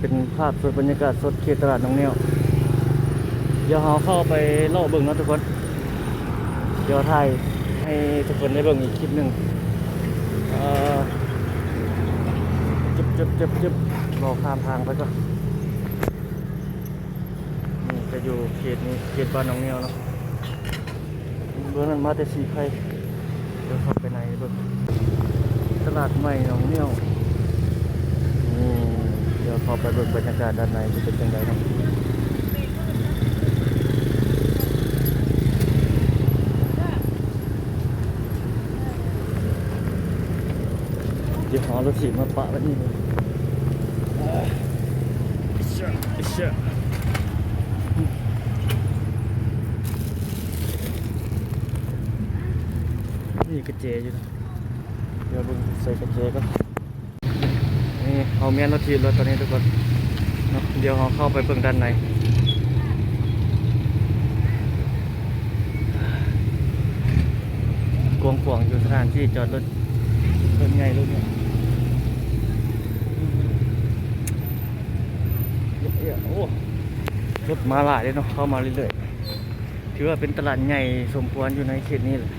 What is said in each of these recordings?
เป็นภาพสดบรรยากาศสดเขตตลาดหน้องแนวเดี๋ยวเราเข้าไปเล่าเบิ่งนะทุกคน เดี๋ยวถ่ายให้ทุกคนได้เบิ่งอีกคลิปหนึ่งเจึบจึบจึบจึบรอข้ามทางไปก่อนนี่จะอยู่เขตนี้เขตบ้านหนองแนวเนาะเบื้องนั้นมาแต่สีไข่เดี๋ยวเข้าไปในเบิ่งตลาดใหม่หนองแนวนี่ ดี๋ยวเข้าไปเบิ่งบรรยากาศด้านในจะเป็นยังไงเนาะเดี๋ยวหารถถีบมาปะแล้วนี่เลยอิชะอิชะนี่กระเจอยู่นะเดี๋ยวเบิ่งใส่กระเจก็ นี่เอาเมียนรถถีบแล้วตอนนี้ทุกคนเนาะเดี๋ยวเราเข้าไปเบิ่งด้านในกวงขวงอยู่สถานที่จอดรถเป็นไงลูกเนี่ยโอ้รถมาหลายเลยเนาะเข้ามาเรื่อยๆถือว่าเป็นตลาดใหญ่สมควรอยู่ในเขตนี้เลย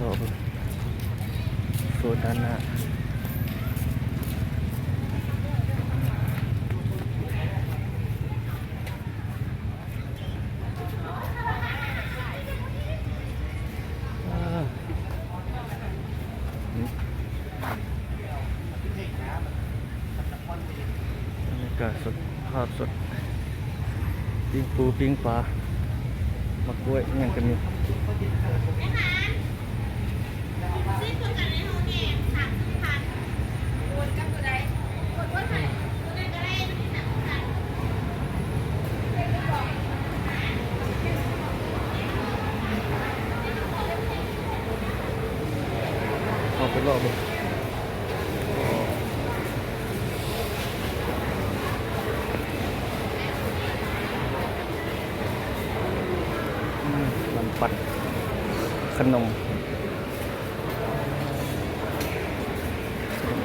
รอเบิ่งโซนด้านหน้า อ่าอืมบรรยากาศสดภาพสด ปิ้งปูปิ้งปลามะกล้วยอิหยังกันนี่ไปรอบเลยอืมมัน ปัดขนม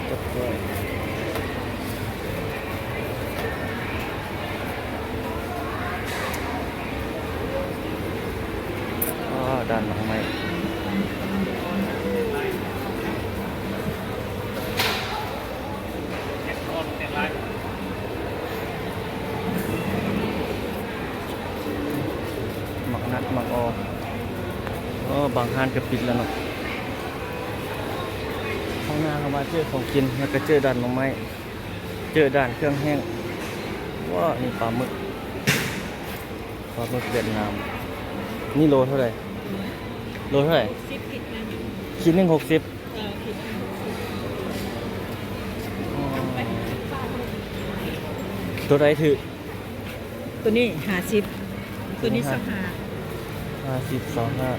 จบกล้วย บางห้านก็ปิดแล้วเนาะข้างหน้าเข้ามาเจอของกินแล้วก็เจอด่านหน่อไม้เจอด่านเครื่องแห้งว้านี่ปลาหมึกปลาหมึกเวียดนามนี่โลเท่าไหร่โลเท่าไหร่สิบผิดนะคิดหนึ่งหกสิบเออผิดนะตัวใดถือตัวนี้หาสิบตัวนี้ตัวนี้สหาห้าสิบสองห้า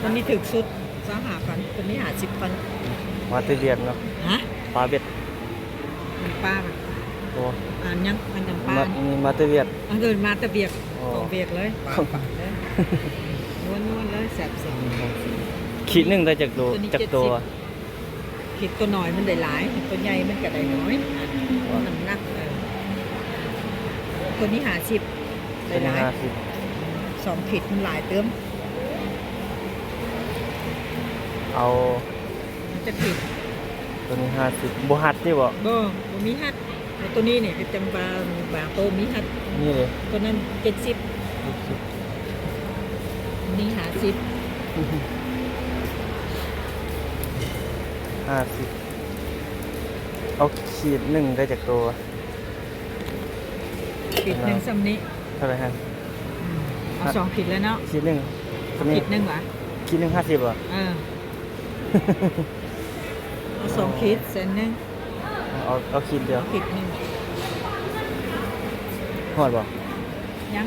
ตัวนี้ถึกสุดสหาพันตัวนี้หาสิบพันมาเตเวียนเนาะฮะปลาเบ็ดมันป้าป่ะตัวอ่านยังอันยังป้ามามีมาเตเวียนอันเดินมาแตะเบียกอ๋อตรงเบียกเลยปากปากเลยนวลนวลเลยแสบแสบขีดหนึ่งได้จากตัวตัวนี้จากเจ็ดตัวสิบผิดตัวหน่อยมันได้หลายตัวใหญ่มันก็ได้น้อยน้ำหนักเออตัวนี้หาสิบตัได้วหนี้ลายห้าสิบสองผิดมันหลายเติม เอามันจะผิดตัวนี้ห้าสิบบูฮัดที่บ่บ่บ่มีฮัดแล้วตัวนี้เนี่ยเป็นจังบาบาโตมีฮัดนี่เลยตัวนั้นเจ็ดสิบนี่หาสิบห้าสิบเอาขีดหนึ่งได้จากตัวผิดหนึ่งซ้ำนี้เท่าไหร่ฮะอืมเอาสองผิดแล้วเนาะขีดหนึ่งตัวนี้ผิดหนึ่งหวะขีดหนึ่งห้าสิบเหรอเออ เอาสองขีดเซนหนึ่งเอาเอาขีดเดียวเอาผิดหนึ่งหอดบ่ยัง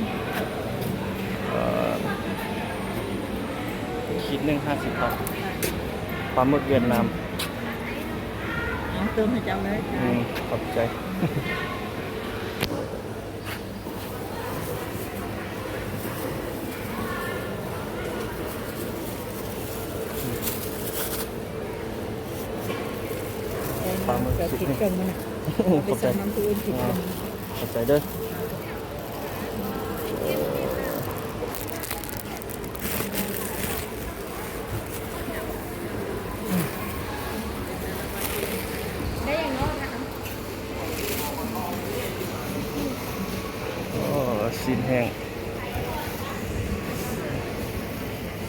เอ่อขีดหนึ่งห้าสิบบาทปลาหมึกเวียดนามเอาเติมให้เจ้าเลยอืมขอบใจ ปลาหมึกจะสุกคิดนี่กันมันนะขไปอบใจสั่งน้ำตัวอื่นคิดกันขอบใจเด้อโอ้สิ้นแห้ง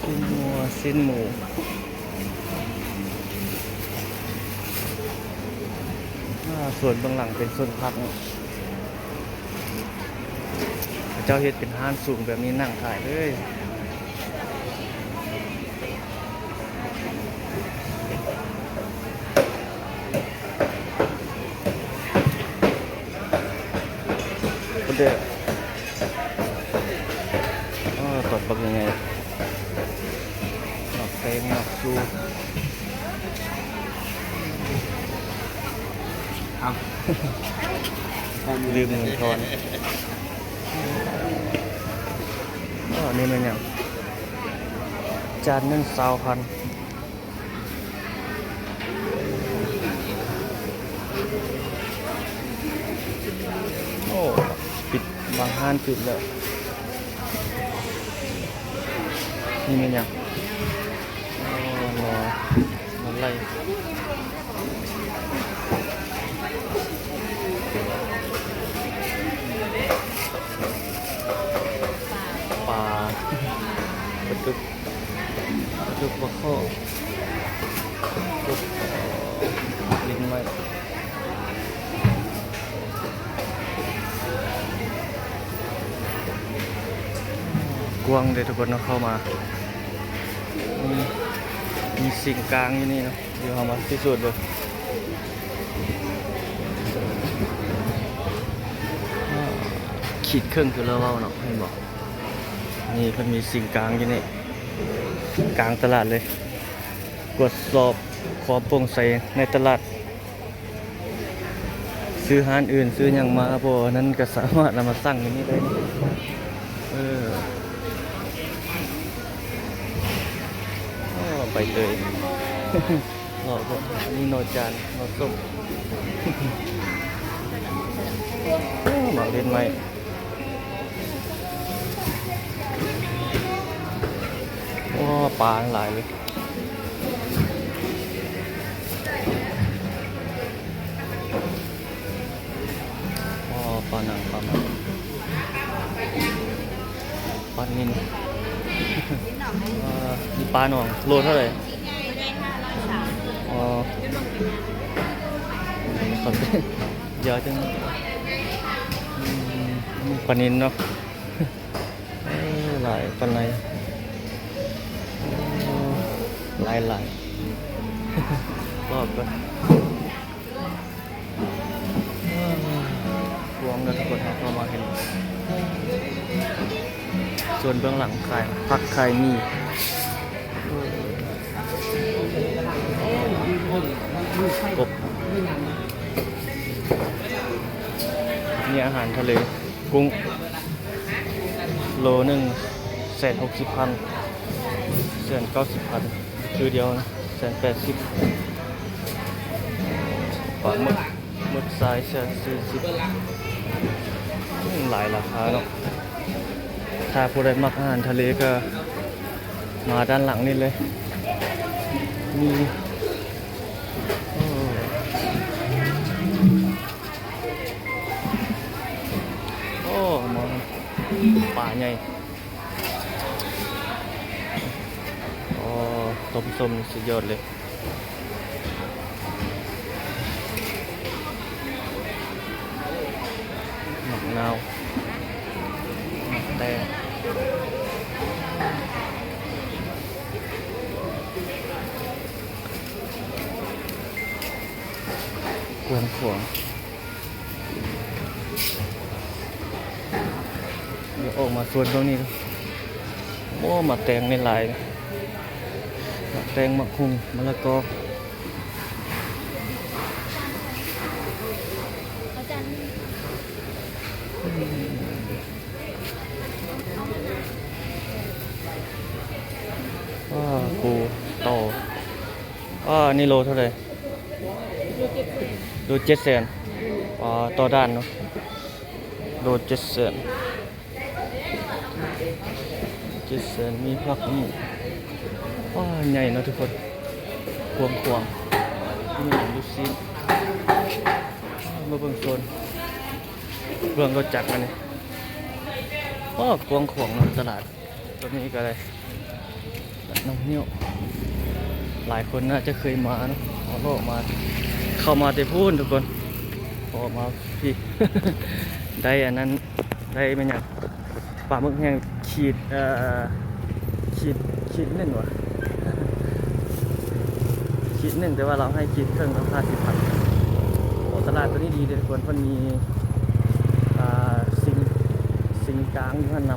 สิ้นหมูสิ้นหมู อ่า ส่วนเบื้องหลังเป็นส่วนพักเนาะเจ้าเฮ็ดเป็นห้านสูงแบบนี้นั่งขายเลยคนเดียวอ๋อตดบักยังไงหนอกเต็มหนอกชู ลืมเงินทอนอ๋อนี่มันอย่างจานนึ่งสาวพันโอ้ปิดบางห้านปิดแล้วนี่มันอย่างอ๋อรอมันไล่ ปลา ปลาดุกปลาดุกปลาข้อปลาดุกเอ่อลิ้นไม้กว้างเลยทุกคนเนาะเข้ามามีมีสิ่งกลางอยู่นี่เนาะเดี๋ยวเอามาพิสูจน์เลยขีดเครื่องคือเราเว้าเนาะให้บอก นี่มันมีสิ่งกลางอยู่นี่กลางตลาดเลย กดสอบขอโปร่งใสในตลาด ซื้อห้านอื่นซื้ออย่างมาบ่นั้นก็สามารถนำมาสั่งอย่างนี้ได้เออไปเลยหล่อก็นี่โนจานโนส้มมาเล่นไหม โอ้ปลาหลายเลยโอ้ปลาหนังปลาหมันปลานินอ่านี่ปลาหน่องโลเท่าไหร่อ๋อขอบคุณเยอะจังปลานินเนาะเอ้ยหลายปลาไห ลลายลายรอบก่อนรวมกันทุกคนครับเข้ามาเห็น ส่วนเบื้องหลังขายพักขายมีกบมีอาหารทะเล กุ้ง โลหนึ่งแสนหกสิบพันแสนเก้าสิบพัน คือเดียวนะแสนแปดสิบปลามึกหมึกสายแสนสี่สิบหลายราคาเนาะถ้าผู้ใดมักอาหารทะเลก็มาด้านหลังนี่เลย มี ส้มสุดยอดเลย หมักเนาหมักแตงกวนขวงเดี๋ยวออกมาส่วนตรงนี้โอ้มักแตงในลายนะ แตงมะคุงมะละกอว้าปูโตว้านี่โลเท่าไหร่โลเจ็ดสิบโลเจ็ดแสนอ่าต่อด้านเนาะโลเจ็ดแสนเจ็ดแสนมีพักนี่ ว้าใหญ่เนาะทุกคนควงควงนี่ดูซีมาเบิ่งโซนเบิ่งรถจักมันนี่ว้ากวงควงเนาะตลาดตัวนี้ก็เลยน้องเนี่ยวหลายคนน่าจะเคยมาเนาะเอาโลกมาเข้ามาแต่พูนทุกคนออกมาพี่ ได้อันนั้นได้เป็นอย่างปลาหมึกแห้งขีดเอ่อขีดขีดหนึ่งวะ ขีดหนึ่งแต่ว่าเราให้ขีดเครื่องราคาสิบพันโอ้ตลาดตัวนี้ดีเลยทุกคนมันมีสิ่งสิ่งกลางอยู่ข้างน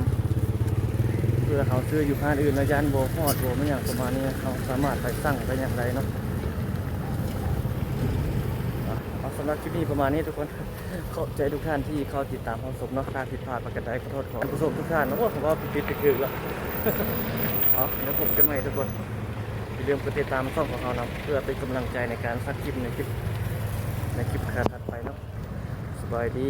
ำเพื่อเขาซื้ออยู่ห้านอื่นแล้วยันโบฮอดโบไม่อย่างประมาณนี้เขาสามารถไปสั่งไปอย่างไรเนาะเอาสำหรับคลิปนี้ประมาณนี้ทุกคนขอบใจทุกท่านที่เข้าติดตามความสมเนาะถ้าผิดพลาดประกันใดขอโทษขอผู้ชมทุกท่านนะโอ้ผมว่าผิดไปคือแล้วเอาเดี๋ยวพบกันใหม่ทุกคน ลืมกดติดตามช่องของเรานะเพื่อเป็นกำลังใจในการสักคลิปในคลิปในคลิปถัดไปเนาะสบายดี